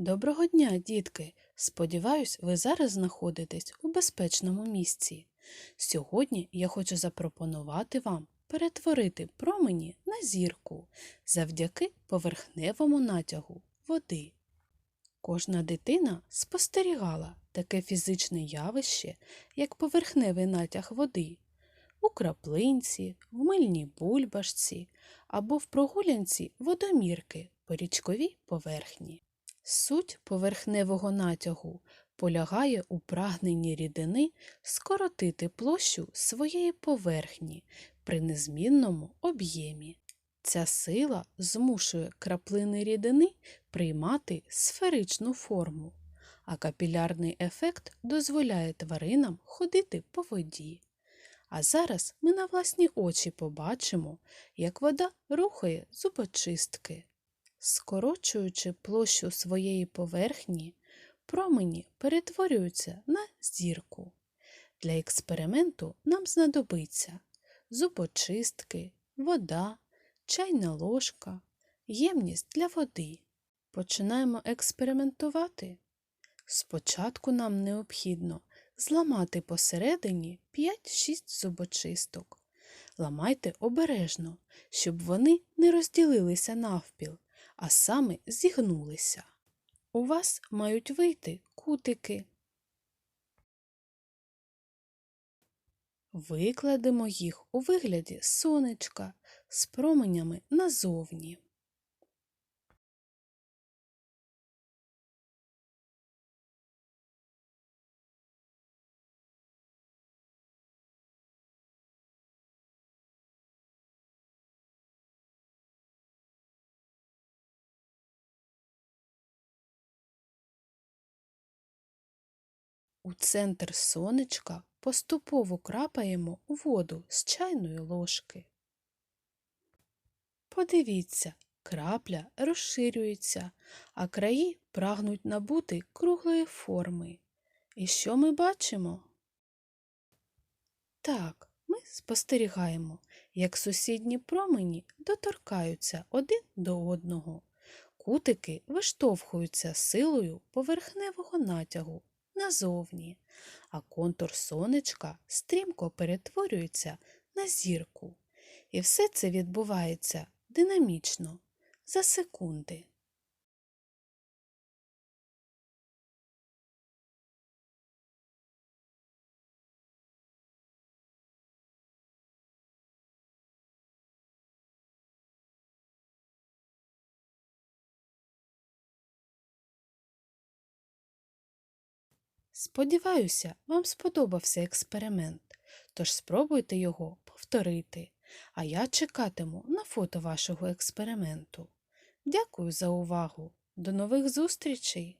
Доброго дня, дітки! Сподіваюсь, ви зараз знаходитесь у безпечному місці. Сьогодні я хочу запропонувати вам перетворити промені на зірку завдяки поверхневому натягу води. Кожна дитина спостерігала таке фізичне явище, як поверхневий натяг води у краплинці, в мильній бульбашці або в прогулянці водомірки по річковій поверхні. Суть поверхневого натягу полягає у прагненні рідини скоротити площу своєї поверхні при незмінному об'ємі. Ця сила змушує краплини рідини приймати сферичну форму, а капілярний ефект дозволяє тваринам ходити по воді. А зараз ми на власні очі побачимо, як вода рухає зубочистки. Скорочуючи площу своєї поверхні, промені перетворюються на зірку. Для експерименту нам знадобиться зубочистки, вода, чайна ложка, ємність для води. Починаємо експериментувати. Спочатку нам необхідно зламати посередині 5-6 зубочисток. Ламайте обережно, щоб вони не розділилися навпіл, а саме зігнулися. У вас мають вийти кутики. Викладемо їх у вигляді сонечка з променями назовні. У центр сонечка поступово крапаємо воду з чайної ложки. Подивіться, крапля розширюється, а краї прагнуть набути круглої форми. І що ми бачимо? Так, ми спостерігаємо, як сусідні промені доторкаються один до одного. Кутики виштовхуються силою поверхневого натягу назовні, а контур сонечка стрімко перетворюється на зірку. І все це відбувається динамічно, за секунди. Сподіваюся, вам сподобався експеримент, тож спробуйте його повторити, а я чекатиму на фото вашого експерименту. Дякую за увагу. До нових зустрічей!